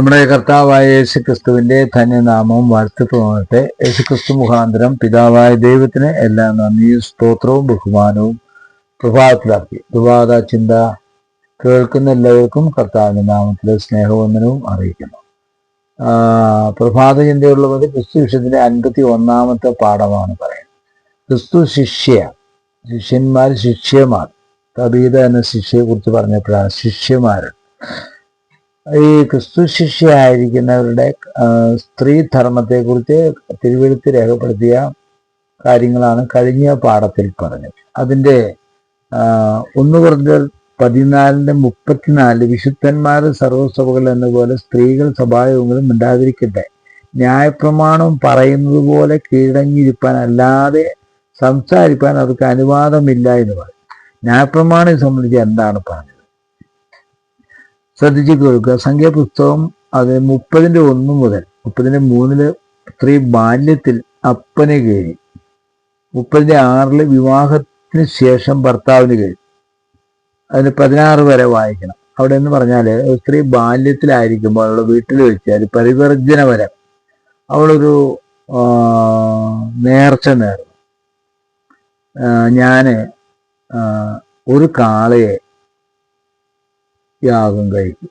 നമ്മുടെ കർത്താവായ യേശു ക്രിസ്തുവിന്റെ ധന്യനാമം വാഴ്ത്തപ്പെടുമാകട്ടെ യേശു ക്രിസ്തു മുഖാന്തരം പിതാവായ ദൈവത്തിന് എല്ലാ നന്ദിയും സ്തോത്രവും ബഹുമാനവും പ്രഭാതത്തിലാക്കി. പ്രഭാത ചിന്ത കേൾക്കുന്ന എല്ലാവർക്കും കർത്താവിന്റെ നാമത്തിലെ സ്നേഹവന്ദനവും അറിയിക്കുന്നു. പ്രഭാത ചിന്തയുള്ളത് ക്രിസ്തു വിഷയത്തിന്റെ അൻപത്തി ഒന്നാമത്തെ പാഠമാണ് പറയുന്നത്. ക്രിസ്തു ശിഷ്യ ശിഷ്യന്മാർ ശിഷ്യമാർ. കബീത എന്ന ശിഷ്യയെ കുറിച്ച് പറഞ്ഞപ്പോഴാണ് ശിഷ്യമാർ ഈ ക്രിസ്തു ശിഷ്യയായിരിക്കുന്നവരുടെ ആ, സ്ത്രീ ധർമ്മത്തെക്കുറിച്ച് തിരുവെഴുത്ത് രേഖപ്പെടുത്തിയ കാര്യങ്ങളാണ് കഴിഞ്ഞ പാഠത്തിൽ പറഞ്ഞത്. അതിന്റെ ഒന്ന് കുറഞ്ഞ പതിനാലിന്റെ മുപ്പത്തിനാല് വിശുദ്ധന്മാർ സർവസഭകൾ എന്നപോലെ സ്ത്രീകൾ സ്വഭാവങ്ങളും ഉണ്ടാതിരിക്കട്ടെ ന്യായപ്രമാണം പറയുന്നത് പോലെ കീഴടങ്ങിയിരിക്കാൻ അല്ലാതെ സംസാരിക്കാൻ അവർക്ക് അനുവാദമില്ല എന്ന് പറയും. ന്യായപ്രമാണം സംബന്ധിച്ച് എന്താണ് പറഞ്ഞത്? ശ്രദ്ധിച്ചു കേൾക്കുക സംഖ്യാപുസ്തകം അത് മുപ്പതിന്റെ ഒന്ന് മുതൽ മുപ്പതിന്റെ മൂന്നിൽ സ്ത്രീ ബാല്യത്തിൽ അപ്പന് കയറി മുപ്പതിന്റെ ആറിൽ വിവാഹത്തിന് ശേഷം ഭർത്താവിന് കയറി. അതിന് പതിനാറ് വരെ വായിക്കണം. അവിടെ എന്ന് പറഞ്ഞാൽ ഒരു സ്ത്രീ ബാല്യത്തിലായിരിക്കുമ്പോൾ അവളുടെ വീട്ടിൽ വെച്ച് അത് പരിവർജന വരെ അവളൊരു നേർച്ച നേർന്നു. ഞാൻ ഒരു കാളയെ യാഗം കഴിക്കും.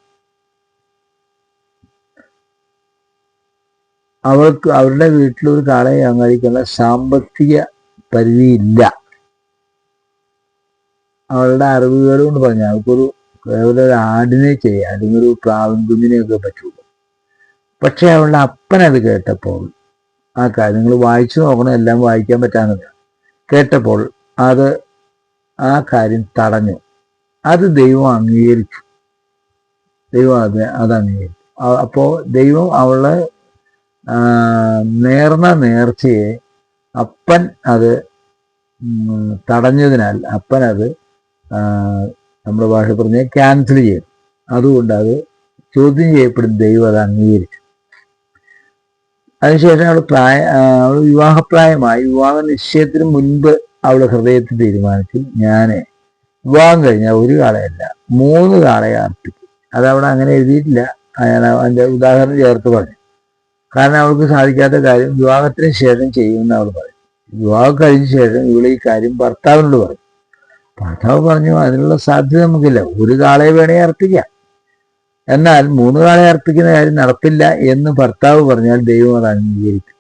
അവർക്ക് അവരുടെ വീട്ടിൽ ഒരു കാളയെ കഴിക്കുന്ന സാമ്പത്തിക പരിധിയില്ല. അവരുടെ അറിവുകൾ കൊണ്ട് പറഞ്ഞ അവർക്കൊരു ഒരു ആടിനെ ചെയ്യാം അല്ലെങ്കിൽ ഒരു പ്രാവൻ കുഞ്ഞിനെയൊക്കെ പറ്റുള്ളൂ പക്ഷെ അവളുടെ അപ്പൻ അത് കേട്ടപ്പോൾ ആ കാര്യങ്ങൾ വായിച്ചു നോക്കണം എല്ലാം വായിക്കാൻ പറ്റാന്നില്ല കേട്ടപ്പോൾ അത് ആ കാര്യം തടഞ്ഞു. അത് ദൈവം അംഗീകരിച്ചു. ദൈവം അത് അത് അംഗീകരിച്ചു അ- അപ്പോ ദൈവം അവളെ നേർന്ന നേർച്ചയെ അപ്പൻ അത് തടഞ്ഞതിനാൽ അപ്പൻ അത് നമ്മുടെ ഭാഷ പറഞ്ഞ ക്യാൻസൽ ചെയ്തു. അതുകൊണ്ട് അത് ചോദ്യം ചെയ്യപ്പെടുന്ന ദൈവം അത് അംഗീകരിച്ചു. അതിനുശേഷം അവൾ പ്രായ അവൾ വിവാഹപ്രായമായി. വിവാഹ നിശ്ചയത്തിന് മുൻപ് അവൾ ഹൃദയത്തിൽ തീരുമാനിച്ചു ഞാൻ വിവാഹം കഴിഞ്ഞാൽ ഒരു കാളയല്ല മൂന്ന് കാളയെ അർപ്പിക്കും. അതവിടെ അങ്ങനെ എഴുതിയിട്ടില്ല. അയാൾ അതിന്റെ ഉദാഹരണം ചേർത്ത് പറഞ്ഞു. കാരണം അവൾക്ക് സാധിക്കാത്ത കാര്യം വിവാഹത്തിന് ശേഷം ചെയ്യുമെന്ന് അവൾ പറയും വിവാഹം കഴിഞ്ഞ ശേഷം ഇവൾ ഈ കാര്യം ഭർത്താവിനോട് പറയും. ഭർത്താവ് പറഞ്ഞു അതിനുള്ള സാധ്യത നമുക്കില്ല. ഒരു കാളെ വേണേ അർപ്പിക്കാം. എന്നാൽ മൂന്ന് കാളെ അർപ്പിക്കുന്ന കാര്യം നടപ്പില്ല എന്ന് ഭർത്താവ് പറഞ്ഞാൽ ദൈവം അത് അംഗീകരിക്കും.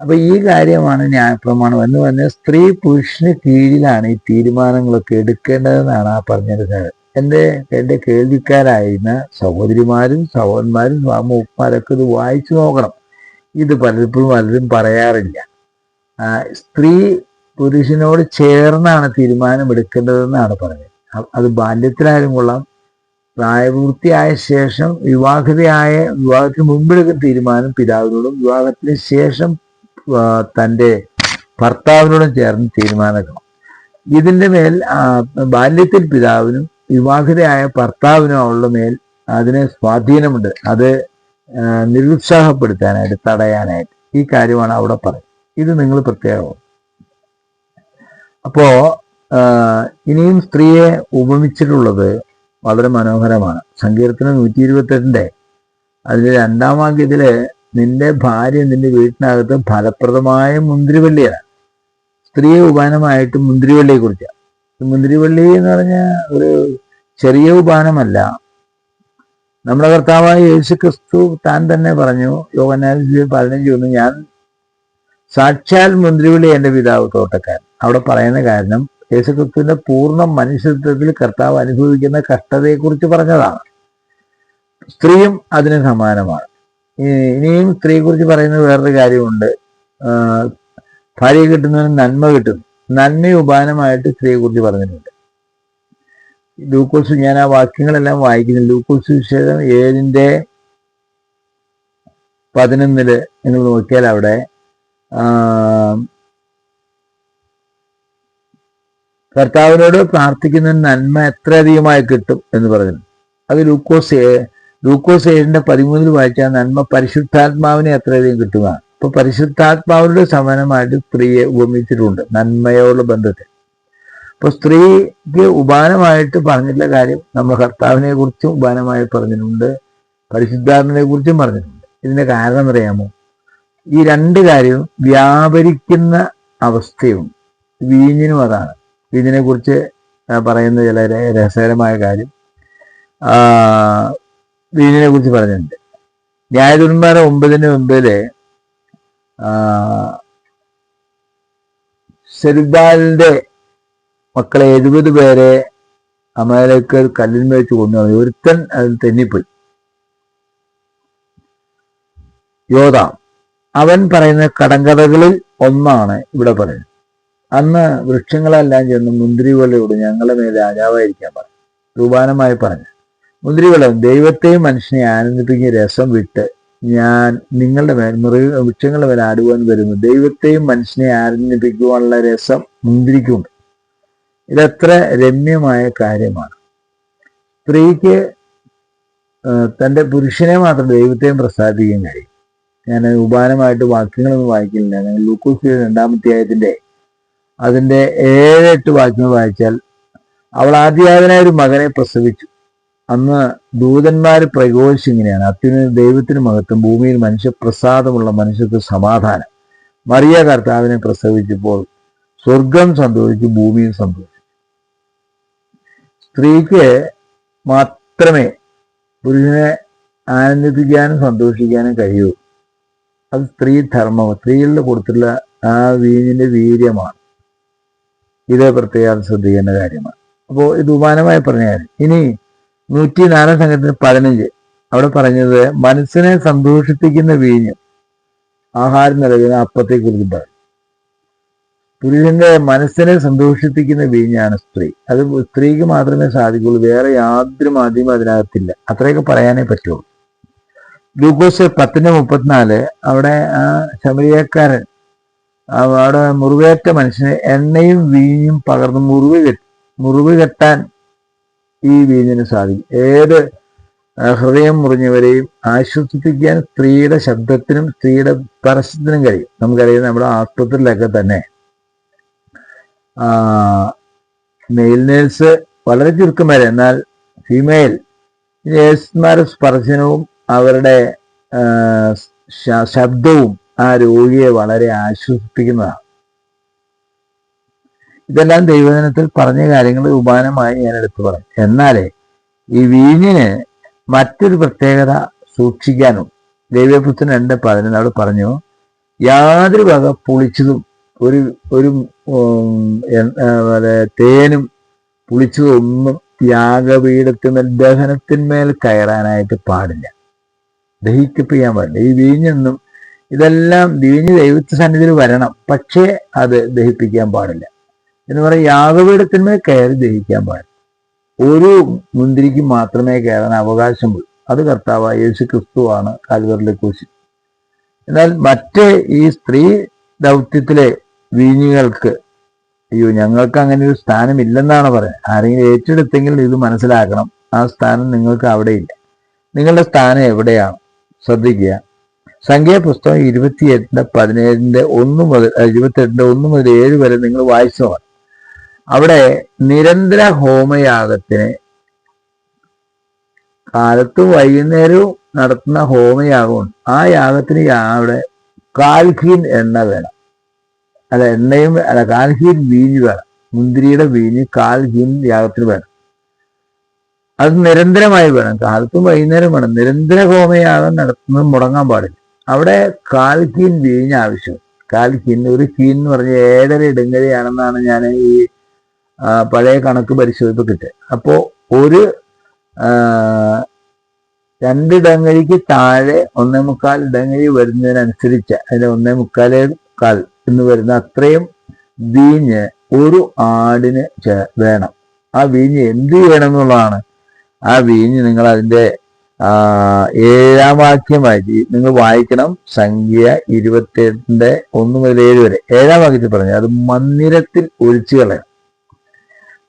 അപ്പൊ ഈ കാര്യമാണ് ന്യായപ്രമാണം എന്ന് പറഞ്ഞാൽ സ്ത്രീ പുരുഷന് കീഴിലാണ് ഈ തീരുമാനങ്ങളൊക്കെ എടുക്കേണ്ടതെന്നാണ് ആ പറഞ്ഞിരുന്നത് എന്റെ എന്റെ കേൾവിക്കാരായിരുന്ന സഹോദരിമാരും സഹോദരന്മാരും സ്വാമിമാരൊക്കെ ഇത് വായിച്ചു നോക്കണം. ഇത് പലപ്പോഴും പലരും പറയാറില്ല. സ്ത്രീ പുരുഷനോട് ചേർന്നാണ് തീരുമാനം എടുക്കേണ്ടതെന്നാണ് പറഞ്ഞത്. അത് ബാല്യത്തിലായാലും കൊള്ളാം. പ്രായപൂർത്തിയായ ശേഷം വിവാഹിതയായ വിവാഹത്തിന് മുമ്പെടുക്കുന്ന തീരുമാനം പിതാവിനോടും വിവാഹത്തിന് ശേഷം തന്റെ ഭർത്താവിനോടും ചേർന്ന് തീരുമാനിക്കണം ഇതിന്റെ മേൽ ബാല്യത്തിൽ പിതാവിനും വിവാഹിതയായ ഭർത്താവിനും അവളുടെ മേൽ അതിന് സ്വാധീനമുണ്ട്. അത് നിരുത്സാഹപ്പെടുത്താനായിട്ട് തടയാനായിട്ട് ഈ കാര്യമാണ് അവിടെ പറയുന്നത്. ഇത് നിങ്ങൾ പ്രത്യേകം അപ്പോ ഇനിയും സ്ത്രീയെ ഉപമിച്ചിട്ടുള്ളത് വളരെ മനോഹരമാണ്. സങ്കീർത്തനം നൂറ്റി ഇരുപത്തെട്ടിന്റെ അതിൽ രണ്ടാം വാക്യത്തിൽ നിന്റെ ഭാര്യ നിന്റെ വീട്ടിനകത്ത് ഫലപ്രദമായ മുന്തിരിവള്ളിയാണ്. സ്ത്രീ ഉപാനമായിട്ട് മുന്തിരിവള്ളിയെ കുറിച്ചാണ് മുന്തിരിവള്ളി എന്ന് പറഞ്ഞ ഒരു ചെറിയ ഉപാനമല്ല നമ്മുടെ കർത്താവായ യേശു ക്രിസ്തു താൻ തന്നെ പറഞ്ഞു യോഗനാഥ് പതിനഞ്ച് ഒന്ന് ഞാൻ സാക്ഷാൽ മുന്തിരിവള്ളി എന്റെ പിതാവ് തോട്ടക്കാരൻ. അവിടെ പറയുന്ന കാരണം യേശു ക്രിസ്തുവിന്റെ പൂർണ മനുഷ്യത്വത്തിൽ കർത്താവ് അനുഭവിക്കുന്ന കഷ്ടതയെക്കുറിച്ച് പറഞ്ഞതാണ്. സ്ത്രീയും അതിന് സമാനമാണ്. ഇനിയും സ്ത്രീയെ കുറിച്ച് പറയുന്ന വേറൊരു കാര്യമുണ്ട്. ഭാര്യ കിട്ടുന്നതിന് നന്മ കിട്ടും. നന്മ ഉപാനമായിട്ട് സ്ത്രീയെ കുറിച്ച് പറഞ്ഞിട്ടുണ്ട്. ലൂക്കോസ് ഞാൻ ആ വാക്യങ്ങളെല്ലാം വായിക്കുന്നു. ലൂക്കോസ് വിശേഷം ഏഴിന്റെ പതിനൊന്നിൽ നിങ്ങൾ നോക്കിയാൽ അവിടെ കർത്താവിനോട് പ്രാർത്ഥിക്കുന്ന നന്മ എത്രയധികമായി കിട്ടും എന്ന് പറഞ്ഞു അത് ലൂക്കോസ് ലൂക്കോസ് ഏഴിന്റെ പതിമൂന്നിൽ വായിച്ച നന്മ പരിശുദ്ധാത്മാവിനെ എത്രയധികം കിട്ടുക? അപ്പൊ പരിശുദ്ധാത്മാവിനോട് സമാനമായിട്ട് സ്ത്രീയെ ഉപമിച്ചിട്ടുണ്ട് നന്മയോടുള്ള ബന്ധത്തിൽ ഇപ്പൊ സ്ത്രീക്ക് ഉപാനമായിട്ട് പറഞ്ഞിട്ടുള്ള കാര്യം നമ്മൾ കർത്താവിനെ കുറിച്ചും ഉപാനമായി പറഞ്ഞിട്ടുണ്ട് പരിശുദ്ധാത്മനെ കുറിച്ചും പറഞ്ഞിട്ടുണ്ട്. ഇതിന്റെ കാരണം അറിയാമോ? ഈ രണ്ട് കാര്യവും വ്യാപരിക്കുന്ന അവസ്ഥയും വീഞ്ഞിനും അതാണ്. വീഞ്ഞിനെ കുറിച്ച് പറയുന്ന ചില രസകരമായ കാര്യം. വീഞ്ഞിനെ കുറിച്ച് പറഞ്ഞിട്ടുണ്ട്. ന്യായതുന്മാരെ ഒമ്പതിന് മുമ്പിൽ സെരുബാലിന്റെ മക്കളെ എഴുപത് പേരെ അമേലേക്ക് കല്ലിന്മേൽ വെച്ച് കൊണ്ടുവന്നു. ഒരുത്തൻ അതിൽ തെന്നിപ്പോയി. യോധാം അവൻ പറയുന്ന കടങ്കഥകളിൽ ഒന്നാണ് ഇവിടെ പറയുന്നത്. അന്ന് വൃക്ഷങ്ങളെല്ലാം ചെന്ന് മുന്തിരി പോലെ ഞങ്ങളുടെ മേൽ രാജാവായിരിക്കാൻ പറഞ്ഞു. രൂപാനമായി പറഞ്ഞു. മുന്തിരിവലം ദൈവത്തെയും മനുഷ്യനെ ആനന്ദിപ്പിക്കുന്ന രസം വിട്ട് ഞാൻ നിങ്ങളുടെ മേൽ മൃഗ വൃക്ഷങ്ങളുടെ മേൽ ആടുവാൻ വരുന്നു. ദൈവത്തെയും മനുഷ്യനെ ആനന്ദിപ്പിക്കുവാനുള്ള രസം മുന്തിരിക്കുണ്ട്. ഇതത്ര രമ്യമായ കാര്യമാണ്. സ്ത്രീക്ക് തന്റെ പുരുഷനെ മാത്രം ദൈവത്തെയും പ്രസാദിക്കാൻ കഴിയും. ഞാൻ ഉപാനമായിട്ട് വാക്യങ്ങളൊന്നും വായിക്കുന്നില്ല ഞങ്ങൾ ലൂക്കോസ് രണ്ടാമത്തെ അതിന്റെ ഏഴെട്ട് എട്ട് വാക്യങ്ങൾ വായിച്ചാൽ അവൾ ആദ്യാതനായ ഒരു മകനെ പ്രസവിച്ചു. അന്ന് ദൂതന്മാർ പ്രഘോഷിച്ച് ഇങ്ങനെയാണ്. അത്യുന്ന ദൈവത്തിന് മഹത്വം ഭൂമിയിൽ മനുഷ്യപ്രസാദമുള്ള മനുഷ്യർക്ക് സമാധാനം. മറിയ കർത്താവിനെ പ്രസവിച്ചപ്പോൾ സ്വർഗം സന്തോഷിച്ചു ഭൂമിയും സന്തോഷിച്ചു. സ്ത്രീക്ക് മാത്രമേ പുരുഷനെ ആനന്ദിപ്പിക്കാനും സന്തോഷിക്കാനും കഴിയൂ. അത് സ്ത്രീ ധർമ്മം. സ്ത്രീകളിൽ കൊടുത്തുള്ള ആ വീഞ്ഞിന്റെ വീര്യമാണ്. ഇത് പ്രത്യേകം ശ്രദ്ധിക്കേണ്ട കാര്യമാണ്. അപ്പോൾ ഇത് ഉപാനമായി പറഞ്ഞ കാര്യം. ഇനി നൂറ്റി നാലാം സംഘത്തിന് പതിനഞ്ച്. അവിടെ പറഞ്ഞത് മനസ്സിനെ സന്തോഷിപ്പിക്കുന്ന വീഞ്ഞ് ആഹാരം നൽകുന്ന അപ്പത്തെ കുറിച്ച് പറയും പുരുഷന്റെ മനസ്സിനെ സന്തോഷിപ്പിക്കുന്ന വീഞ്ഞാണ് സ്ത്രീ. അത് സ്ത്രീക്ക് മാത്രമേ സാധിക്കുള്ളൂ വേറെ യാതൊരു മാധ്യമം അതിനകത്തില്ല. അത്രയൊക്കെ പറയാനേ പറ്റുള്ളൂ. ഗ്ലൂക്കോസ് പത്തിന്റെ മുപ്പത്തിനാല് അവിടെ ആ ശമരിയക്കാരൻ അവിടെ മുറിവേറ്റ മനുഷ്യന് എണ്ണയും വീഞ്ഞും പകർന്ന് മുറിവ് കെട്ടി മുറിവ് കെട്ടാൻ ഈ വീഞ്ഞിന് സാധിക്കും. ഏത് ഹൃദയം മുറിഞ്ഞവരെയും ആശ്വസിപ്പിക്കാൻ സ്ത്രീയുടെ ശബ്ദത്തിനും സ്ത്രീയുടെ പരസ്യത്തിനും കഴിയും. നമുക്കറിയാം നമ്മുടെ ആസ്പത്രിയിലൊക്കെ തന്നെ ആ മെയിൽ നേഴ്സ് വളരെ ചുരുക്കം വരെ എന്നാൽ ഫീമെയിൽ നേഴ്സുമാരുടെ സ്പർശനവും അവരുടെ ശബ്ദവും ആ രോഗിയെ വളരെ ആശ്വസിപ്പിക്കുന്നതാണ്. ഇതെല്ലാം ദൈവദിനത്തിൽ പറഞ്ഞ കാര്യങ്ങൾ ഉപാനമായി ഞാൻ എടുത്തു പറയും എന്നാലേ ഈ വീഞ്ഞിന് മറ്റൊരു പ്രത്യേകത സൂക്ഷിക്കാനും ദൈവപുത്രൻ രണ്ട് പതിനൊന്ന് അവിടെ പറഞ്ഞു യാതൊരു വക പുളിച്ചതും ഒരു ഒരു തേനും പുളിച്ചതും ഒന്നും യാഗപീഠത്തിന്മേൽ ദഹനത്തിന്മേൽ കയറാനായിട്ട് പാടില്ല. ദഹിക്കപ്പിക്കാൻ പാടില്ല. ഈ വീഞ്ഞൊന്നും ഇതെല്ലാം വീഞ്ഞ് ദൈവത്തെ സന്നിധിയിൽ വരണം. പക്ഷേ അത് ദഹിപ്പിക്കാൻ പാടില്ല. എന്ന് പറയും യാഗപീഠത്തിന്മേൽ കയറി ദഹിക്കാൻ പാടില്ല. ഒരു മുന്തിരിക്ക് മാത്രമേ കയറാൻ അവകാശമുള്ളൂ. അത് കർത്താവായ യേശു ക്രിസ്തുവാണ് കാൽവറിലെ കുശി എന്നാൽ മറ്റേ ഈ സ്ത്രീ ദൗത്യത്തിലെ വീഞ്ഞുകൾക്ക് അയ്യോ ഞങ്ങൾക്ക് അങ്ങനെ ഒരു സ്ഥാനം ഇല്ലെന്നാണ് പറയുന്നത്. ആരെങ്കിലും ഏറ്റെടുത്തെങ്കിൽ ഇത് മനസ്സിലാക്കണം. ആ സ്ഥാനം നിങ്ങൾക്ക് അവിടെയില്ല. നിങ്ങളുടെ സ്ഥാനം എവിടെയാണ്? ശ്രദ്ധിക്കുക. സംഖ്യാപുസ്തകം ഇരുപത്തിയെട്ടിന്റെ പതിനേഴിന്റെ ഒന്ന് മുതൽ ഇരുപത്തെട്ടിന്റെ ഒന്ന് മുതൽ ഏഴ് വരെ നിങ്ങൾ വായിച്ചതാണ് അവിടെ നിരന്തര ഹോമയാഗത്തിന് കാലത്തും വൈകുന്നേരവും നടത്തുന്ന ഹോമയാഗമുണ്ട് ആ യാഗത്തിന് അവിടെ കാൽഹീൻ എണ്ണ വേണം. അല്ല എണ്ണയും അല്ല കാൽഹീൻ വീഞ്ഞ് വേണം. മുന്തിരിയുടെ വീഞ്ഞ് കാൽഹീൻ യാഗത്തിന് വേണം. അത് നിരന്തരമായി വേണം. കാലത്തും വൈകുന്നേരം വേണം. നിരന്തര ഹോമയാഗം നടത്തുന്നത് മുടങ്ങാൻ പാടില്ല. അവിടെ കാൽഹീൻ വീഞ്ഞ് ആവശ്യം കാൽഹീൻ ഒരു ഹീൻ എന്ന് പറഞ്ഞ ഏഴര ഇടങ്ങരയാണെന്നാണ് ഞാൻ ഈ പഴയ കണക്ക് പരിശോധിപ്പ് കിട്ടുക അപ്പോ ഒരു രണ്ട് ഇടങ്ങഴിക്ക് താഴെ ഒന്നേ മുക്കാൽ ഇടങ്ങഴി വരുന്നതിനനുസരിച്ച് അതിന്റെ ഒന്നേ മുക്കാലേ കാൽ എന്ന് വരുന്ന അത്രയും വീഞ്ഞ് ഒരു ആടിന് വേണം. ആ വീഞ്ഞ് എന്ത് ചെയ്യണം എന്നുള്ളതാണ് ആ വീഞ്ഞ് നിങ്ങൾ അതിന്റെ ഏഴാം വാക്യം വായിച്ച് നിങ്ങൾ വായിക്കണം. സംഖ്യ ഇരുപത്തിയെട്ടിന്റെ ഒന്ന് മുതൽ ഏഴ് വരെ. ഏഴാം വാക്യത്തിൽ പറഞ്ഞു അത് മന്ദിരത്തിൽ ഒഴിച്ചു കളയണം.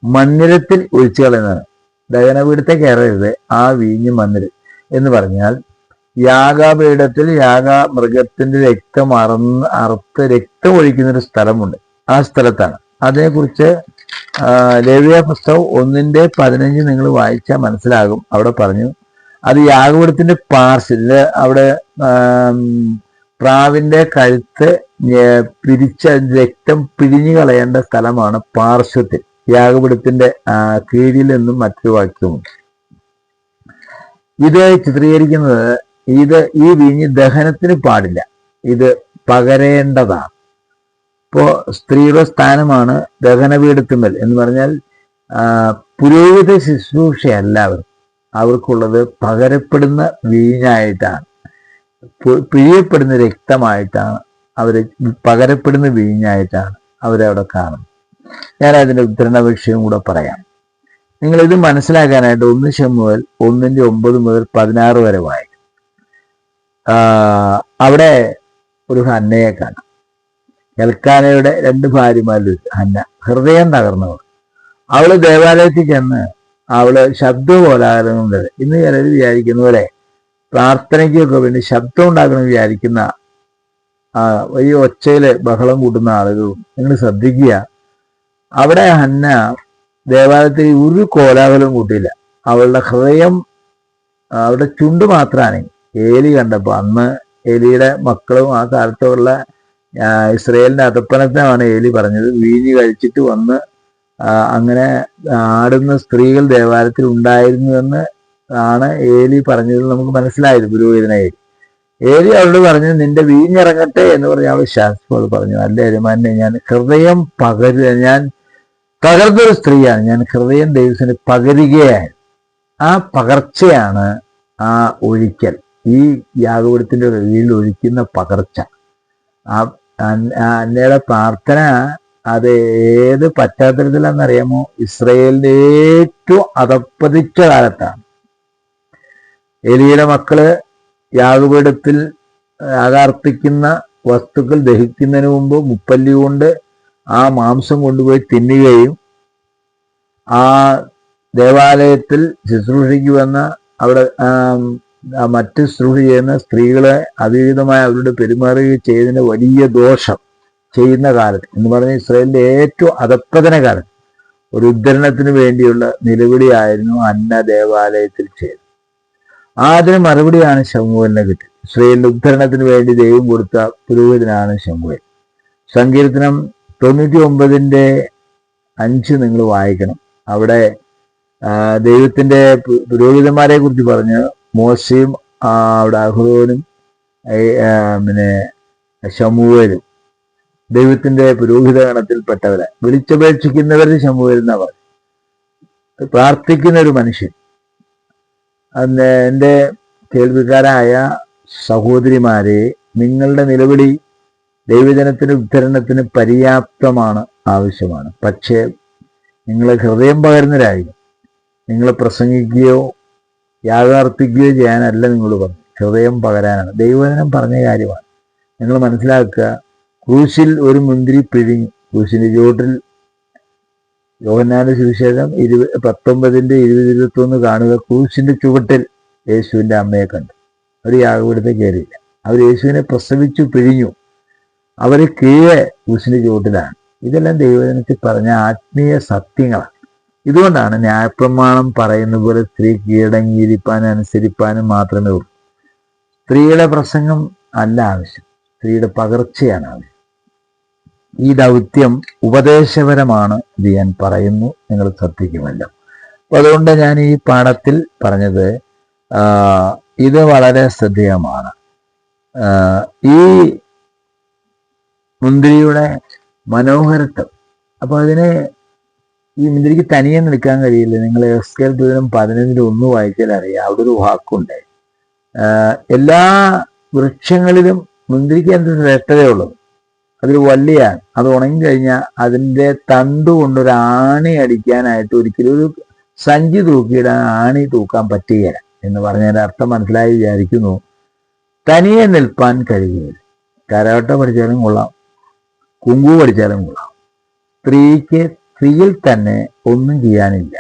മന്ദിരത്തിൽ ഒഴിച്ചു കളയുന്നതാണ്. ദഹനപീഠത്തെ കയറരുത്. ആ വീഞ്ഞ് മന്ദിരം എന്ന് പറഞ്ഞാൽ യാഗപീഠത്തിൽ യാഗ മൃഗത്തിന്റെ രക്തം അറന്ന് അറുത്ത് രക്തം ഒഴിക്കുന്ന ഒരു സ്ഥലമുണ്ട്. ആ സ്ഥലത്താണ്. അതിനെക്കുറിച്ച് ലവ്യ പുസ്തകം ഒന്നിന്റെ പതിനഞ്ച് നിങ്ങൾ വായിച്ചാൽ മനസ്സിലാകും. അവിടെ പറഞ്ഞു അത് യാഗപീഠത്തിന്റെ പാർശ്വ അവിടെ പ്രാവിന്റെ കഴുത്ത് പിരിച്ച രക്തം പിരിഞ്ഞു കളയേണ്ട സ്ഥലമാണ് പാർശ്വത്തിൽ. യാഗപീഠത്തിന്റെ കീഴിൽ നിന്നും മറ്റൊരു വാക്യമുണ്ട് ഇത് ചിത്രീകരിക്കുന്നത് ഇത് ഈ വീഞ്ഞ് ദഹനത്തിന് പാടില്ല. ഇത് പകരേണ്ടതാണ്. ഇപ്പോ സ്ത്രീയുടെ സ്ഥാനമാണ് ദഹനപീഠത്തിന്മേൽ എന്ന് പറഞ്ഞാൽ പുരോഹിത ശുശ്രൂഷയല്ല അവർ അവർക്കുള്ളത് പകരപ്പെടുന്ന വീഞ്ഞായിട്ടാണ്. പിഴിയപ്പെടുന്ന രക്തമായിട്ടാണ് അവർ പകരപ്പെടുന്ന വീഞ്ഞായിട്ടാണ് അവരവിടെ കാണുന്നത്. ഞാൻ അതിന്റെ ഉദ്ധരണ വിഷയം കൂടെ പറയാം. നിങ്ങൾ ഇത് മനസ്സിലാക്കാനായിട്ട് ഒന്ന് ശമുവൽ ഒന്നിന്റെ ഒമ്പത് മുതൽ പതിനാറ് വരെ വായിക്കും. അവിടെ ഒരു ഹന്നയെ കാണാം. എൽക്കാനയുടെ രണ്ട് ഭാര്യമാരിൽ ഹന്ന ഹൃദയം തകർന്നവർ അവൾ ദേവാലയത്തിൽ ചെന്ന് അവൾ ശബ്ദകോലാഹലങ്ങളുണ്ട് ഇന്ന് ചിലർ വിചാരിക്കുന്ന പോലെ പ്രാർത്ഥനയ്ക്കൊക്കെ വേണ്ടി ശബ്ദം ഉണ്ടാക്കണം വിചാരിക്കുന്ന വലിയ ഒച്ചയിൽ ബഹളം കൂട്ടുന്ന ആളുകളും നിങ്ങൾ ശ്രദ്ധിക്കുക. അവിടെ ഹന്ന ദേവാലയത്തിൽ ഒരു കോലാഹലവും കൂട്ടിയില്ല. അവളുടെ ഹൃദയം അവളുടെ ചുണ്ട് മാത്രമാണ്. ഏലി കണ്ടപ്പോൾ അന്ന് ഏലിയുടെ മക്കളും ആ കാലത്തുള്ള ഇസ്രയേലിന്റെ അധപ്പനത്തിനാണ് ഏലി പറഞ്ഞത്. വീഞ്ഞ് കഴിച്ചിട്ട് വന്ന് അങ്ങനെ ആടുന്ന സ്ത്രീകൾ ദേവാലയത്തിൽ ഉണ്ടായിരുന്നു എന്ന് ആണ് ഏലി പറഞ്ഞത് നമുക്ക് മനസ്സിലായത് പുരോഹിതനായി ഏലി. ഏലി അവളോട് പറഞ്ഞു നിന്റെ വീഞ്ഞിറങ്ങട്ടെ എന്ന് പറഞ്ഞ് അവൾ ശാസ്ത്രോട് പറഞ്ഞു അല്ല യജമാനെ ഞാൻ ഹൃദയം പകരുക. ഞാൻ തകർന്നൊരു സ്ത്രീയാണ്. ഞാൻ ഹൃദയം ദൈവത്തിന് പകരുകയായി ആ പകർച്ചയാണ് ആ ഒഴിക്കൽ. ഈ യാഗപീഠത്തിന്റെ കീഴിൽ ഒഴിക്കുന്ന പകർച്ച. ആ അന്നയുടെ പ്രാർത്ഥന അത് ഏത് പശ്ചാത്തലത്തിലാണെന്നറിയാമോ? ഇസ്രയേലിന്റെ ഏറ്റവും അതപ്പതിച്ച കാലത്താണ്. എലിയുടെ മക്കൾ യാഗപീഠത്തിൽ യാഗാർത്ഥിക്കുന്ന വസ്തുക്കൾ ദഹിക്കുന്നതിന് മുമ്പ് മുപ്പല്ലി കൊണ്ട് ആ മാംസം കൊണ്ടുപോയി തിന്നുകയും ആ ദേവാലയത്തിൽ ശുശ്രൂഷയ്ക്ക് വന്ന അവിടെ മറ്റ് ശുശ്രൂഷ ചെയ്യുന്ന സ്ത്രീകളെ അവിഹിതമായി അവരോട് പെരുമാറുകയും ചെയ്തതിന് വലിയ ദോഷം ചെയ്യുന്ന കാലത്ത്. എന്ന് പറഞ്ഞ ഇസ്രയേലിന്റെ ഏറ്റവും അധപ്പതന കാലത്ത്. ഒരു ഉദ്ധരണത്തിന് വേണ്ടിയുള്ള നിലവിളിയായിരുന്നു അന്ന ദേവാലയത്തിൽ ചെയ്തത് ആദ്യം മറുപടിയാണ് ശമുവലിനെ കിട്ടിയത്. ഇസ്രയേലിന്റെ ഉദ്ധരണത്തിന് വേണ്ടി ദൈവം കൊടുത്ത പുരോഹിതനാണ് ശമുവൽ. സങ്കീർത്തനം തൊണ്ണൂറ്റി ഒമ്പതിന്റെ അഞ്ച് നിങ്ങൾ വായിക്കണം. അവിടെ ദൈവത്തിന്റെ പുരോഹിതന്മാരെ കുറിച്ച് പറഞ്ഞ് മോശയും അവിടെ അഹ്റോനും പിന്നെ ശമുവേലും ദൈവത്തിന്റെ പുരോഹിത ഗണത്തിൽപ്പെട്ടവരെ വിളിച്ചപേക്ഷിക്കുന്നവർ ശമുവേൽ അവർ പ്രാർത്ഥിക്കുന്ന ഒരു മനുഷ്യൻ. അന്ന് എന്റെ കേൾവിക്കാരായ സഹോദരിമാരെ നിങ്ങളുടെ നിലവിളി ദൈവജനത്തിന് ഉദ്ധരണത്തിന് പര്യാപ്തമാണ് ആവശ്യമാണ്. പക്ഷേ നിങ്ങൾ ഹൃദയം പകരുന്നവരായി നിങ്ങൾ പ്രസംഗിക്കുകയോ യാഥാർത്ഥിക്കുകയോ ചെയ്യാനല്ല നിങ്ങൾ പറഞ്ഞു ഹൃദയം പകരാനാണ്. ദൈവജനം പറഞ്ഞ കാര്യമാണ്. നിങ്ങൾ മനസ്സിലാക്കുക ക്രൂശിൽ ഒരു മുന്തിരി പിഴിഞ്ഞു. ക്രൂശിന്റെ ചുവട്ടിൽ യോഹന്നാന്റെ സുവിശേഷം ഇരുപ പത്തൊമ്പതിന്റെ ഇരുപത് ഇരുപത്തൊന്ന് കാണുക. ക്രൂശിന്റെ ചുവട്ടിൽ യേശുവിന്റെ അമ്മയെ കണ്ടു. അവർ യാഗപീഠത്തെ കയറിയില്ല. അവർ യേശുവിനെ പ്രസവിച്ചു പിഴിഞ്ഞു. അവർ കീഴെ കുശിന് ചുവട്ടിലാണ്. ഇതെല്ലാം ദൈവജനത്തിൽ പറഞ്ഞ ആത്മീയ സത്യങ്ങളാണ്. ഇതുകൊണ്ടാണ് ന്യായപ്രമാണം പറയുന്ന പോലെ സ്ത്രീ കീഴടങ്ങിയിരിക്കാനും അനുസരിപ്പാനും മാത്രമേ ഉള്ളൂ. സ്ത്രീയുടെ പ്രസംഗം അല്ല ആവശ്യം. സ്ത്രീയുടെ പകർച്ചയാണ് ആവശ്യം. ഈ ദൗത്യം ഉപദേശപരമാണ് ഇത് ഞാൻ പറയുന്നു. നിങ്ങൾ ശ്രദ്ധിക്കുമല്ലോ. അപ്പൊ അതുകൊണ്ട് ഞാൻ ഈ പാഠത്തിൽ പറഞ്ഞത് ഇത് വളരെ ശ്രദ്ധേയമാണ്. ഈ മുന്തിരിയുടെ മനോഹരത്വം. അപ്പൊ അതിന് ഈ മുന്തിരിക്ക് തനിയെ നിൽക്കാൻ കഴിയില്ല. നിങ്ങൾ എസ്കേൽ ദൂരം പതിനഞ്ചിന് ഒന്ന് വായിച്ചാൽ അറിയാം. അവിടെ ഒരു വാക്കുണ്ട്. എല്ലാ വൃക്ഷങ്ങളിലും മുന്തിരിക്ക് എന്ത് ശ്രേഷ്ഠതയുള്ളത് അതൊരു വള്ളിയാണ്. അത് ഉണങ്ങി കഴിഞ്ഞാൽ അതിന്റെ തണ്ട് കൊണ്ടൊരു ആണി അടിക്കാനായിട്ട് ഒരിക്കലും ഒരു സഞ്ചി തൂക്കിയിടാൻ ആണി തൂക്കാൻ പറ്റുകയില്ല എന്ന് പറഞ്ഞതിന്റെ അർത്ഥം മനസ്സിലായി വിചാരിക്കുന്നു. തനിയെ നിൽപ്പാൻ കഴിയുകയില്ല കരാട്ട പഠിച്ചാലും കൊള്ളാം. കുങ്കു പഠിച്ചാലും കൊള്ളാം. സ്ത്രീക്ക് സ്ത്രീയിൽ തന്നെ ഒന്നും ചെയ്യാനില്ല.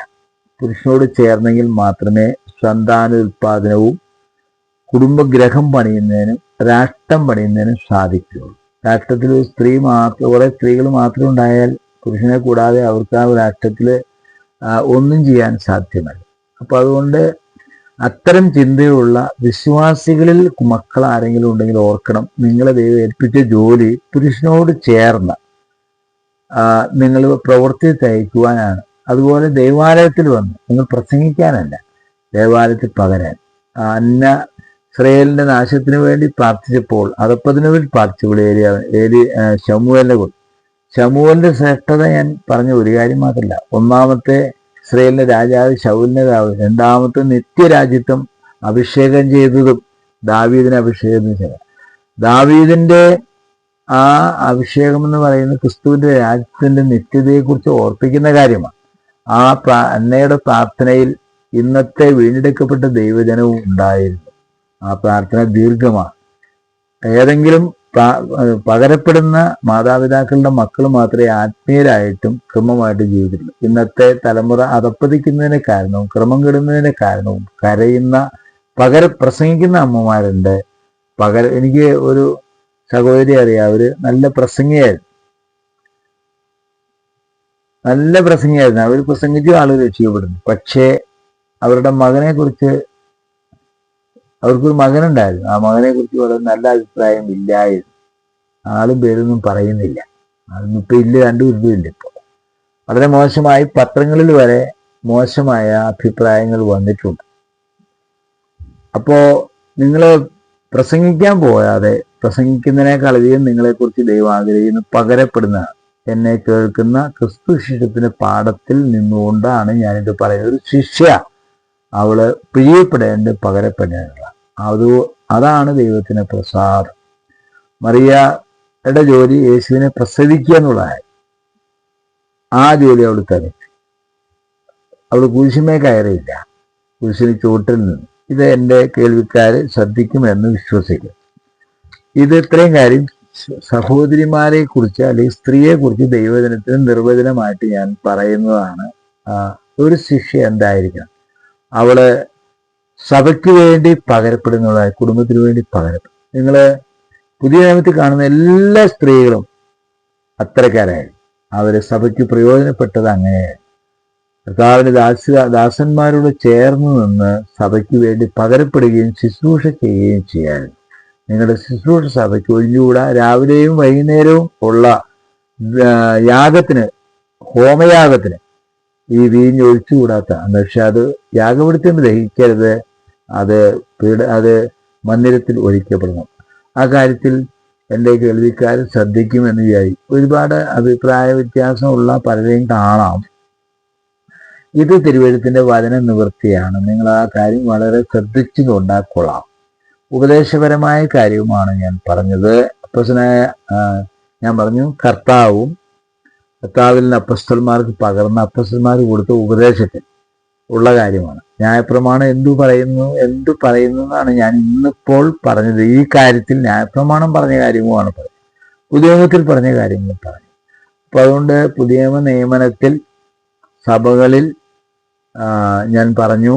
പുരുഷനോട് ചേർന്നെങ്കിൽ മാത്രമേ സന്താനോത്പാദനവും കുടുംബഗ്രഹം പണിയുന്നതിനും രാഷ്ട്രം പണിയുന്നതിനും സാധിക്കുകയുള്ളൂ. രാഷ്ട്രത്തിൽ ഒരു സ്ത്രീ മാത്രം കുറെ സ്ത്രീകൾ മാത്രം ഉണ്ടായാൽ പുരുഷനെ കൂടാതെ അവർക്ക് ആ രാഷ്ട്രത്തിൽ ഒന്നും ചെയ്യാൻ സാധ്യമല്ല. അപ്പൊ അതുകൊണ്ട് അത്തരം ചിന്തയുള്ള വിശ്വാസികളിൽ മക്കൾ ആരെങ്കിലും ഉണ്ടെങ്കിൽ ഓർക്കണം നിങ്ങളെ ദൈവം ഏൽപ്പിച്ച ജോലി പുരുഷനോട് ചേർന്ന് നിങ്ങൾ പ്രവൃത്തി തയ്ക്കുവാനാണ്. അതുപോലെ ദൈവാലയത്തിൽ വന്ന് നിങ്ങൾ പ്രസംഗിക്കാനല്ല ദേവാലയത്തിൽ പകരാൻ. അന്ന ഇസ്രയേലിന്റെ നാശത്തിന് വേണ്ടി പ്രാർത്ഥിച്ചപ്പോൾ അതപ്പതിനു വേണ്ടി പ്രാർത്ഥിച്ചപ്പോൾ ഏലിയ ഏലി ശമുവലിനെ കൊണ്ട്. ശമുവലിന്റെ ശ്രേഷ്ഠത ഞാൻ പറഞ്ഞ ഒരു കാര്യം മാത്രമല്ല ഒന്നാമത്തെ ഇസ്രയേലിന്റെ രാജാവ് ശൗലിന്റെ രണ്ടാമത്തെ നിത്യരാജ്യത്വം അഭിഷേകം ചെയ്തതും ദാവീദിനെ അഭിഷേകം ചെയ്ത. ദാവീദിന്റെ ആ അഭിഷേകം എന്ന് പറയുന്നത് ക്രിസ്തുവിന്റെ രാജ്യത്തിന്റെ നിത്യതയെക്കുറിച്ച് ഓർപ്പിക്കുന്ന കാര്യമാണ്. ആ അന്നയുടെ പ്രാർത്ഥനയിൽ ഇന്നത്തെ വീണ്ടെടുക്കപ്പെട്ട ദൈവജനവും ഉണ്ടായിരുന്നു. ആ പ്രാർത്ഥന ദീർഘമാണ്. ഏതെങ്കിലും പകരപ്പെടുന്ന മാതാപിതാക്കളുടെ മക്കൾ മാത്രമേ ആത്മീയരായിട്ടും ക്രമമായിട്ട് ജീവിക്കുള്ളൂ ഇന്നത്തെ തലമുറ അതപ്പതിക്കുന്നതിന് കാരണവും ക്രമം കെടുന്നതിന് കാരണവും കരയുന്ന പകര പ്രസംഗിക്കുന്ന അമ്മമാരുണ്ട്. പകര എനിക്ക് ഒരു സഹോദരി അറിയാം. അവർ നല്ല പ്രസംഗിയായിരുന്നു. നല്ല പ്രസംഗിയായിരുന്നു. അവർ പ്രസംഗിച്ച് ആളുകൾ രക്ഷിക്കപ്പെടുന്നു പക്ഷേ അവരുടെ മകനെ കുറിച്ച് അവർക്കൊരു മകനുണ്ടായിരുന്നു. ആ മകനെ കുറിച്ച് വളരെ നല്ല അഭിപ്രായം ഇല്ലായിരുന്നു. ആളും പേരൊന്നും പറയുന്നില്ല. അതൊന്നും ഇപ്പൊ ഇല്ല രണ്ടും ഇല്ല ഇപ്പൊ. വളരെ മോശമായി പത്രങ്ങളിൽ വരെ മോശമായ അഭിപ്രായങ്ങൾ വന്നിട്ടുണ്ട്. അപ്പോ നിങ്ങൾ പ്രസംഗിക്കാൻ പോയാതെ പ്രസംഗിക്കുന്നതിനേക്കാൾ അധികം നിങ്ങളെക്കുറിച്ച് ദൈവം ആഗ്രഹിക്കുന്നു പകരപ്പെടുന്ന എന്നെ കേൾക്കുന്ന ക്രിസ്തു ശിഷ്യത്തിന്റെ പാഠത്തിൽ നിന്നുകൊണ്ടാണ് ഞാനിത് പറയുന്നത്. ഒരു ശിഷ്യ അവൾ പ്രിയപ്പെടേണ്ട പകരപ്പെടേണ്ട അത് അതാണ് ദൈവത്തിന് പ്രസാദം. മറിയയുടെ ജോലി യേശുവിനെ പ്രസവിക്കുക എന്നുള്ളതായി. ആ ജോലി അവൾ തനിച്ചു അവൾ കുരിശുമേ കയറിയില്ല. കുരിശിന് ചുവട്ടിൽ നിന്ന്. ഇത് എന്റെ കേൾവിക്കാർ ശ്രദ്ധിക്കുമെന്ന് വിശ്വസിക്കും ഇത് ഇത്രയും കാര്യം സഹോദരിമാരെ കുറിച്ച് അല്ലെങ്കിൽ സ്ത്രീയെ കുറിച്ച് ദൈവജനത്തിന് നിർവചനമായിട്ട് ഞാൻ പറയുന്നതാണ്. ഒരു ശിക്ഷ എന്തായിരിക്കണം? അവൾ സഭയ്ക്ക് വേണ്ടി പകരപ്പെടുന്നതായി കുടുംബത്തിന് വേണ്ടി പകരപ്പെടും. നിങ്ങൾ പുതിയ നിയമത്തിൽ കാണുന്ന എല്ലാ സ്ത്രീകളും അത്തരക്കാരായി. അവർ സഭയ്ക്ക് പ്രയോജനപ്പെട്ടത് അങ്ങനെയായി കർത്താവിന് ദാസ ദാസന്മാരോട് ചേർന്ന് നിന്ന് സഭയ്ക്ക് വേണ്ടി പകരപ്പെടുകയും ശുശ്രൂഷ ചെയ്യുകയും ചെയ്യാൻ. നിങ്ങളുടെ ശുശ്രൂഷ സഭയ്ക്ക് ഒഴിഞ്ഞുകൂടാ. രാവിലെയും വൈകുന്നേരവും ഉള്ള യാഗത്തിന് ഹോമയാഗത്തിന് ഈ വീഞ്ഞ് ഒഴിച്ചുകൂടാത്ത പക്ഷെ അത് യാഗപെടുത്തേണ്ട ദഹിക്കരുത്. അത് പീഡ അത് മന്ദിരത്തിൽ ഒഴിക്കപ്പെടണം ആ കാര്യത്തിൽ എന്റെ കേൾവിക്കാർ ശ്രദ്ധിക്കുമെന്ന് വിചാരി ഒരുപാട് അഭിപ്രായ വ്യത്യാസമുള്ള പലരെയും കാണാം. ഇത് തിരുവഴുത്തിന്റെ വചന നിവൃത്തിയാണ്. നിങ്ങൾ ആ കാര്യം വളരെ ശ്രദ്ധിച്ചു കൊണ്ടാക്കൊള്ളാം. ഉപദേശപരമായ കാര്യവുമാണ് ഞാൻ പറഞ്ഞത്. അപ്പസനായ ഞാൻ പറഞ്ഞു കർത്താവും കർത്താവിൽ നിന്ന് അപ്പസ്തന്മാർക്ക് പകർന്ന അപ്പസ്തന്മാർ കൊടുത്ത ഉപദേശത്തിൽ ഉള്ള കാര്യമാണ്. ന്യായപ്രമാണം എന്തു പറയുന്നു എന്തു പറയുന്നു എന്നാണ് ഞാൻ ഇന്നിപ്പോൾ പറഞ്ഞത്. ഈ കാര്യത്തിൽ ന്യായപ്രമാണം പറഞ്ഞ കാര്യവുമാണ് പറഞ്ഞത് പുതിയമത്തിൽ പറഞ്ഞ കാര്യങ്ങൾ പറഞ്ഞു. അപ്പൊ അതുകൊണ്ട് പുതിയ നിയമനത്തിൽ സഭകളിൽ ഞാൻ പറഞ്ഞു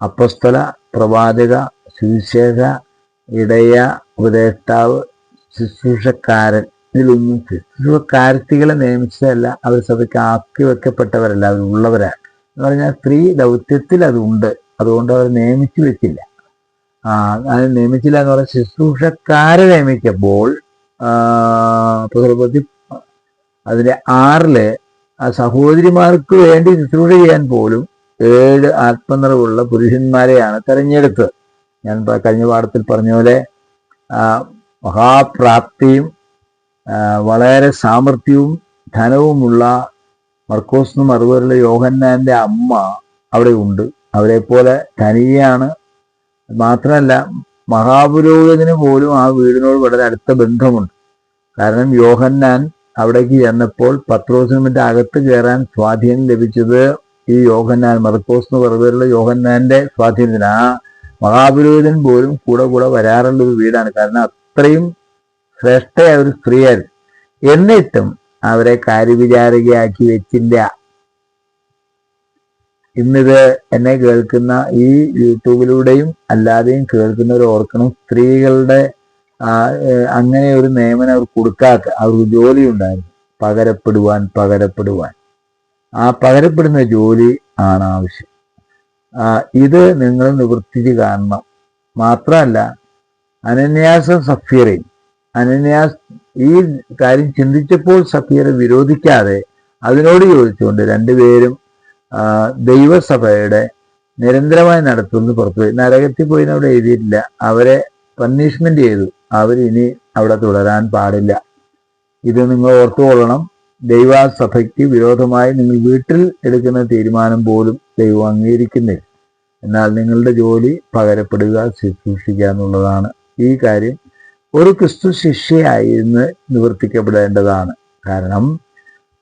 അപ്പസ്തല പ്രവാചക സുവിശേഷ ഇടയ ഉപദേഷ്ടാവ് ശുശ്രൂഷക്കാരൻ ഇതിലൊന്നും ശുശ്രൂഷക്കാരത്തികളെ നിയമിച്ചതല്ല. അവർ സഭയ്ക്ക് ആക്കി വെക്കപ്പെട്ടവരല്ല അവരുള്ളവരാണ് എന്ന് പറഞ്ഞാൽ സ്ത്രീ ദൗത്യത്തിൽ അതുണ്ട് അതുകൊണ്ട് അവർ നിയമിച്ചു വെച്ചില്ല. ആ അത് നിയമിച്ചില്ല എന്ന് പറഞ്ഞാൽ ശുശ്രൂഷക്കാരെ നിയമിക്കുമ്പോൾ പ്രകൃതി അതിന്റെ ആറിൽ ആ സഹോദരിമാർക്ക് വേണ്ടി ശുശ്രൂഷ ചെയ്യാൻ പോലും ഏഴ് ആത്മനിറവുള്ള പുരുഷന്മാരെയാണ് തെരഞ്ഞെടുത്തത്. ഞാൻ കഴിഞ്ഞ പാഠത്തിൽ പറഞ്ഞ പോലെ മഹാപ്രാപ്തിയും വളരെ സാമർഥ്യവും ധനവുമുള്ള മർക്കോസ് എന്നും അതുപോലുള്ള യോഹന്നാന്റെ അമ്മ അവിടെ ഉണ്ട്. അവരെ പോലെ തനിയാണ് മാത്രമല്ല മഹാപുരോഹിതന് പോലും ആ വീടിനോട് വളരെ അടുത്ത ബന്ധമുണ്ട്. കാരണം യോഹന്നാൻ അവിടേക്ക് ചെന്നപ്പോൾ പത്രോസിന് മറ്റേ അകത്ത് കയറാൻ സ്വാധീനം ലഭിച്ചത് ഈ യോഹന്നാൻ മർക്കോസ് എന്ന് പറഞ്ഞുള്ള യോഹന്നാന്റെ സ്വാധീനത്തിന്. ആ മഹാപുരോഹിതൻ പോലും കൂടെ കൂടെ വരാറുള്ള ഒരു വീടാണ്. കാരണം അത്രയും ശ്രേഷ്ഠയായ ഒരു സ്ത്രീയായിരുന്നു. എന്നിട്ടും അവരെ കാര്യവിചാരികയാക്കി വെച്ചില്ല. ഇന്നിത് എന്നെ കേൾക്കുന്ന ഈ യൂട്യൂബിലൂടെയും അല്ലാതെയും കേൾക്കുന്നവർ ഓർക്കണം സ്ത്രീകളുടെ അങ്ങനെ ഒരു നിയമനം അവർ കൊടുക്കാത്ത അവർക്ക് ജോലി ഉണ്ടായിരുന്നു. പകരപ്പെടുവാൻ പകരപ്പെടുവാൻ. ആ പകരപ്പെടുന്ന ജോലി ആണ് ആവശ്യം. ഇത് നിങ്ങൾ നിവർത്തിച്ച് കാണണം. മാത്രമല്ല അനന്യാസും സഫീറയും അനന്യാസ് ഈ കാര്യം ചിന്തിച്ചപ്പോൾ സഫീർ വിരോധിക്കാതെ അതിനോട് ചോദിച്ചുകൊണ്ട് രണ്ടുപേരും ദൈവസഭയുടെ നിരന്തരമായി നടത്തുന്നത് പുറത്തുപോയി നരകത്തിൽ പോയി അവിടെ എഴുതിയിട്ടില്ല. അവരെ പണിഷ്മെന്റ് ചെയ്തു. അവർ ഇനി അവിടെ തുടരാൻ പാടില്ല. ഇത് നിങ്ങൾ ഓർത്തുകൊള്ളണം. ദൈവസഭയ്ക്ക് വിരോധമായി നിങ്ങൾ വീട്ടിൽ എടുക്കുന്ന തീരുമാനം പോലും ദൈവം അംഗീകരിക്കുന്നില്ല. എന്നാൽ നിങ്ങളുടെ ജോലി പകരപ്പെടുക ശുശ്രൂഷിക്കുക എന്നുള്ളതാണ് ഈ കാര്യം. ഒരു ക്രിസ്തു ശിഷ്യയായി ഇന്ന് നിവർത്തിക്കപ്പെടേണ്ടതാണ്. കാരണം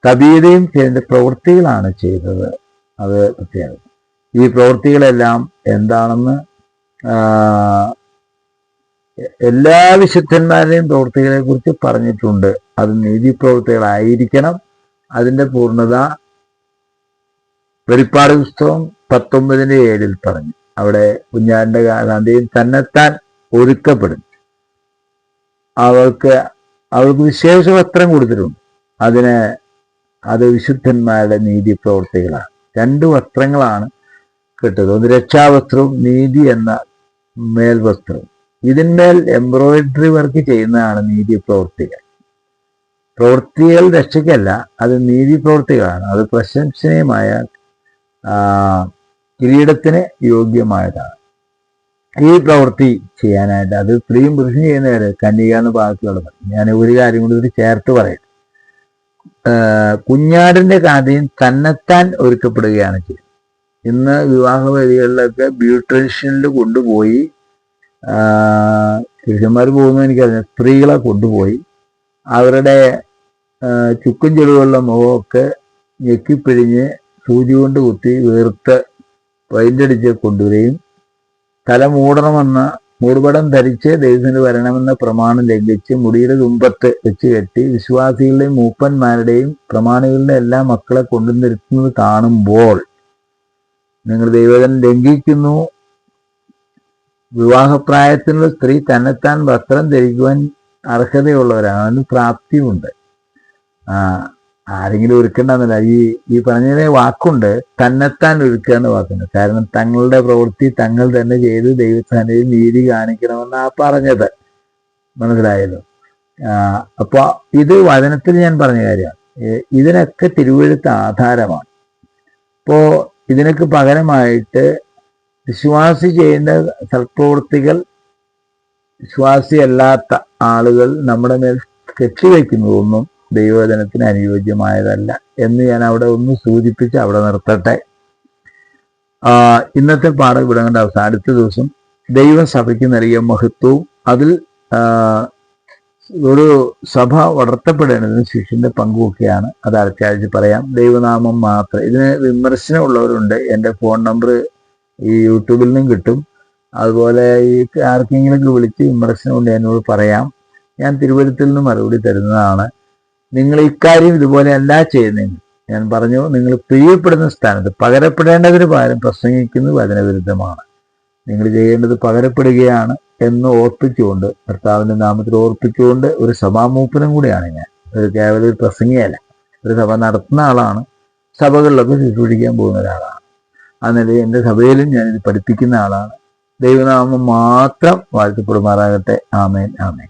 കബീരയും ചെയ്യേണ്ട പ്രവൃത്തികളാണ് ചെയ്തത്. അത് പ്രത്യേകത ഈ പ്രവൃത്തികളെല്ലാം എന്താണെന്ന് എല്ലാ വിശുദ്ധന്മാരുടെയും പ്രവൃത്തികളെ കുറിച്ച് പറഞ്ഞിട്ടുണ്ട്. അത് നീതി പ്രവൃത്തികളായിരിക്കണം അതിന്റെ പൂർണത വെളിപ്പാട് പുസ്തകം പത്തൊമ്പതിന്റെ ഏഴിൽ പറഞ്ഞു. അവിടെ കുഞ്ഞാന്റെ ഗാന്ധിയും തന്നെത്താൻ ഒരുക്കപ്പെടും അവൾക്ക് അവൾക്ക് വസ്ത്രം കൊടുത്തിട്ടുണ്ട്. അതിന് അത് വിശുദ്ധന്മാരുടെ നീതി പ്രവർത്തികളാണ്. രണ്ട് വസ്ത്രങ്ങളാണ് കിട്ടുന്നത് ഒന്ന് രക്ഷാവസ്ത്രവും നീതി എന്ന മേൽവസ്ത്രവും ഇതിന്മേൽ എംബ്രോയിഡറി വർക്ക് ചെയ്യുന്നതാണ് നീതി പ്രവൃത്തികൾ പ്രവൃത്തികൾ രക്ഷയ്ക്കല്ല അത് നീതി പ്രവൃത്തികളാണ് അത് പ്രശംസനീയമായ കിരീടത്തിന് യോഗ്യമായതാണ്. ഈ പ്രവൃത്തി ചെയ്യാനായിട്ട് അത് സ്ത്രീയും പുരുഷനും ചെയ്യുന്നവര് കന്യക എന്ന് ഞാൻ ഒരു കാര്യം കൂടി ഇതിൽ ചേർത്ത് പറയും. കുഞ്ഞാടിന്റെ കാര്യം തന്നെത്താൻ ഒരുക്കപ്പെടുകയാണ് ചെയ്യുന്നത് ഇന്ന് വിവാഹ വേദികളിലൊക്കെ ബ്യൂട്ടീഷ്യനിൽ കൊണ്ടുപോയി പുരുഷന്മാർ പോകുന്ന എനിക്കറിയാം. സ്ത്രീകളെ കൊണ്ടുപോയി അവരുടെ ചുക്കും ചെളിവുള്ള മുഖമൊക്കെ ഞെക്കിപ്പിഴിഞ്ഞ് സൂചി കൊണ്ട് കുത്തി വീർത്ത് പെയിന്റടിച്ച് കൊണ്ടുവരികയും തല മൂടണമെന്ന മൂടുപടം ധരിച്ച് ദൈവത്തിന് വരണമെന്ന പ്രമാണം ലംഘിച്ച് മുടിയുടെ തുമ്പത്ത് വെച്ച് കെട്ടി വിശ്വാസികളുടെയും മൂപ്പന്മാരുടെയും പ്രമാണികളുടെ എല്ലാ മക്കളെ കൊണ്ടുനിരുത്തുന്നത് കാണുമ്പോൾ നിങ്ങൾ ദൈവജനം ലംഘിക്കുന്നു. വിവാഹപ്രായത്തിലുള്ള സ്ത്രീ തന്നെത്താൻ വസ്ത്രം ധരിക്കുവാൻ അർഹതയുള്ളവരാണ്. അതിന് പ്രാപ്തിയുണ്ട്. ആരെങ്കിലും ഒരുക്കണ്ടെന്നല്ല. ഈ ഈ പറഞ്ഞ വാക്കുണ്ട്. തന്നെത്താൻ ഒരുക്കുക എന്ന വാക്കുണ്ട്. കാരണം തങ്ങളുടെ പ്രവൃത്തി തങ്ങൾ തന്നെ ചെയ്ത് ദൈവസ്ഥാനയിൽ നീതി കാണിക്കണമെന്നാ പറഞ്ഞത്. മനസ്സിലായല്ലോ? ആ, അപ്പൊ ഇത് വചനത്തിൽ ഞാൻ പറഞ്ഞ കാര്യമാണ്. ഇതിനൊക്കെ തിരുവഴുത്ത് ആധാരമാണ്. ഇപ്പോ ഇതിനൊക്കെ പകരമായിട്ട് വിശ്വാസി ചെയ്യുന്ന സൽപ്രവൃത്തികൾ വിശ്വാസിയല്ലാത്ത ആളുകൾ നമ്മുടെ മേൽ കെട്ടിവെക്കുന്നതൊന്നും ദൈവവചനത്തിന് അനുയോജ്യമായതല്ല എന്ന് ഞാൻ അവിടെ ഒന്ന് സൂചിപ്പിച്ച് അവിടെ നിർത്തട്ടെ. ഇന്നത്തെ പാഠം ഇവിടെ കണ്ട അവസാനം അടുത്ത ദിവസം ദൈവസഭയ്ക്ക് നൽകിയ മഹത്വവും അതിൽ ഒരു സഭ വളർത്തപ്പെടേണ്ടതിന് ശിഷ്യന്റെ പങ്കുമൊക്കെയാണ് അത് അടുത്തയാഴ്ച പറയാം. ദൈവനാമം മാത്രം. ഇതിന് വിമർശനമുള്ളവരുണ്ട്. എന്റെ ഫോൺ നമ്പർ ഈ യൂട്യൂബിൽ നിന്നും കിട്ടും. അതുപോലെ ഈ ആർക്കെങ്കിലും വിളിച്ച് വിമർശനം കൊണ്ട് എന്നോട് പറയാം. ഞാൻ തിരുവനന്തപുരത്തിൽ നിന്ന് മറുപടി തരുന്നതാണ്. നിങ്ങൾ ഇക്കാര്യം ഇതുപോലെ അല്ല ചെയ്യുന്നതെങ്കിൽ ഞാൻ പറഞ്ഞു നിങ്ങൾ പ്രിയപ്പെടുന്ന സ്ഥാനത്ത് പകരപ്പെടേണ്ടതിന് പകരം പ്രസംഗിക്കുന്നത് വചനവിരുദ്ധമാണ്. നിങ്ങൾ ചെയ്യേണ്ടത് പകരപ്പെടുകയാണ് എന്ന് ഓർപ്പിച്ചുകൊണ്ട് കർത്താവിന്റെ നാമത്തിൽ ഓർപ്പിച്ചുകൊണ്ട് ഒരു സഭാമൂപ്പനും കൂടിയാണ് ഞാൻ. ഒരു കേവല ഒരു പ്രസംഗിയല്ല. ഒരു സഭ നടത്തുന്ന ആളാണ്. സഭകളിലൊക്കെ ശുശ്രൂഷിക്കാൻ പോകുന്ന ഒരാളാണ്. ആ നിലയിൽ എന്റെ സഭയിലും ഞാനിത് പഠിപ്പിക്കുന്ന ആളാണ്. ദൈവനാമം മാത്രം വാഴ്ത്തപ്പെടുമാറാകട്ടെ. ആമേൻ ആമേൻ.